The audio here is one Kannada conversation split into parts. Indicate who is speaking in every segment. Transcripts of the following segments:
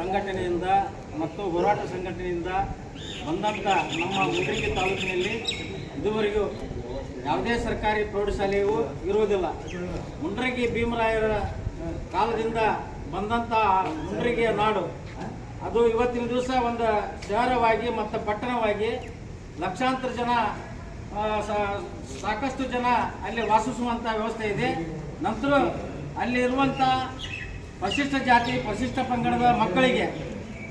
Speaker 1: ಸಂಘಟನೆಯಿಂದ ಮತ್ತು ಹೋರಾಟ ಸಂಘಟನೆಯಿಂದ ಬಂದಂಥ ನಮ್ಮ ಮುಂಡ್ರಿಗಿ ತಾಲೂಕಿನಲ್ಲಿ ಇದುವರೆಗೂ ಯಾವುದೇ ಸರ್ಕಾರಿ ಪ್ರೌಢಶಾಲೆಯೂ ಇರುವುದಿಲ್ಲ. ಮುಂಡ್ರಗಿ ಭೀಮರಾಯರ ಕಾಲದಿಂದ ಬಂದಂಥ ಮುಂಡ್ರಗಿಯ ನಾಡು, ಅದು ಇವತ್ತಿನ ದಿವಸ ಒಂದು ಶಹರವಾಗಿ ಮತ್ತು ಪಟ್ಟಣವಾಗಿ ಲಕ್ಷಾಂತರ ಜನ ಸಾಕಷ್ಟು ಜನ ಅಲ್ಲಿ ವಾಸಿಸುವಂಥ ವ್ಯವಸ್ಥೆ ಇದೆ. ನಂತರ ಅಲ್ಲಿ ಇರುವಂಥ ಪರಿಶಿಷ್ಟ ಜಾತಿ, ಪರಿಶಿಷ್ಟ ಪಂಗಡದ ಮಕ್ಕಳಿಗೆ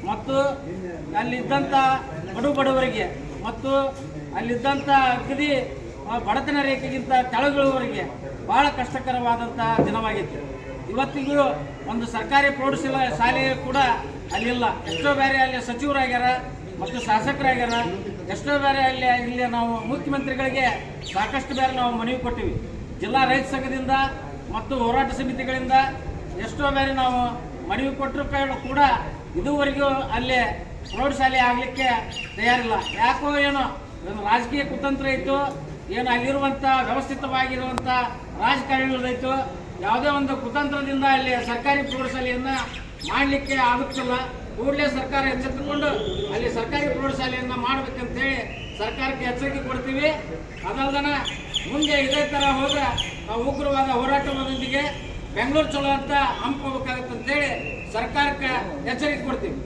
Speaker 1: ಮತ್ತು ಅಲ್ಲಿದ್ದಂಥ ಬಡು ಬಡವರಿಗೆ ಮತ್ತು ಅಲ್ಲಿದ್ದಂಥ ಅಗದಿ ಬಡತನ ರೇಖೆಗಿಂತ ಕೆಳಗಿಳುವವರಿಗೆ ಬಹಳ ಕಷ್ಟಕರವಾದಂಥ ದಿನವಾಗಿತ್ತು. ಇವತ್ತಿಗೂ ಒಂದು ಸರ್ಕಾರಿ ಪ್ರೌಢಶಾಲಾ ಶಾಲೆ ಕೂಡ ಅಲ್ಲಿಲ್ಲ. ಎಷ್ಟೋ ಬೇರೆ ಅಲ್ಲಿ ಸಚಿವರಾಗ್ಯಾರ ಮತ್ತು ಶಾಸಕರಾಗ್ಯಾರ. ಎಷ್ಟೋ ಬೇರೆ ಅಲ್ಲಿ ಇಲ್ಲಿ ನಾವು ಮುಖ್ಯಮಂತ್ರಿಗಳಿಗೆ ಸಾಕಷ್ಟು ಬೇರೆ ನಾವು ಮನವಿ ಕೊಟ್ಟಿವಿ. ಜಿಲ್ಲಾ ರೈತ ಸಂಘದಿಂದ ಮತ್ತು ಹೋರಾಟ ಸಮಿತಿಗಳಿಂದ ಎಷ್ಟೋ ಬೇರೆ ನಾವು ಮನವಿ ಕೊಟ್ಟರು ಕೂಡ ಇದುವರೆಗೂ ಅಲ್ಲಿ ಪ್ರೌಢಶಾಲೆ ಆಗಲಿಕ್ಕೆ ತಯಾರಿಲ್ಲ. ಯಾಕೋ ಏನೋ ನಮ್ಮ ರಾಜಕೀಯ ಕುತಂತ್ರ ಇತ್ತು, ಏನು ಅಲ್ಲಿರುವಂಥ ವ್ಯವಸ್ಥಿತವಾಗಿರುವಂಥ ರಾಜಕಾರಣಿಗಳದಾಯಿತು ಯಾವುದೇ ಒಂದು ಕುತಂತ್ರದಿಂದ ಅಲ್ಲಿ ಸರ್ಕಾರಿ ಪ್ರೌಢಶಾಲೆಯನ್ನು ಮಾಡಲಿಕ್ಕೆ ಆಗುತ್ತಿಲ್ಲ. ಕೂಡಲೇ ಸರ್ಕಾರ ಎಚ್ಚೆತ್ತುಕೊಂಡು ಅಲ್ಲಿ ಸರ್ಕಾರಿ ಪ್ರೌಢಶಾಲೆಯನ್ನು ಮಾಡಬೇಕಂತೇಳಿ ಸರ್ಕಾರಕ್ಕೆ ಎಚ್ಚರಿಕೆ ಕೊಡ್ತೀವಿ. ಅದಲ್ದನ ಮುಂದೆ ಇದೇ ಥರ ಹೋದ ನಾವು ಉಗ್ರವಾದ ಹೋರಾಟದೊಂದಿಗೆ ಬೆಂಗಳೂರು ಚಲೋ ಅಂತ ಹಮ್ಕೋಬೇಕಾಗತ್ತಂತೇಳಿ ಸರ್ಕಾರಕ್ಕೆ ಎಚ್ಚರಿಕೆ ಕೊಡ್ತೀವಿ.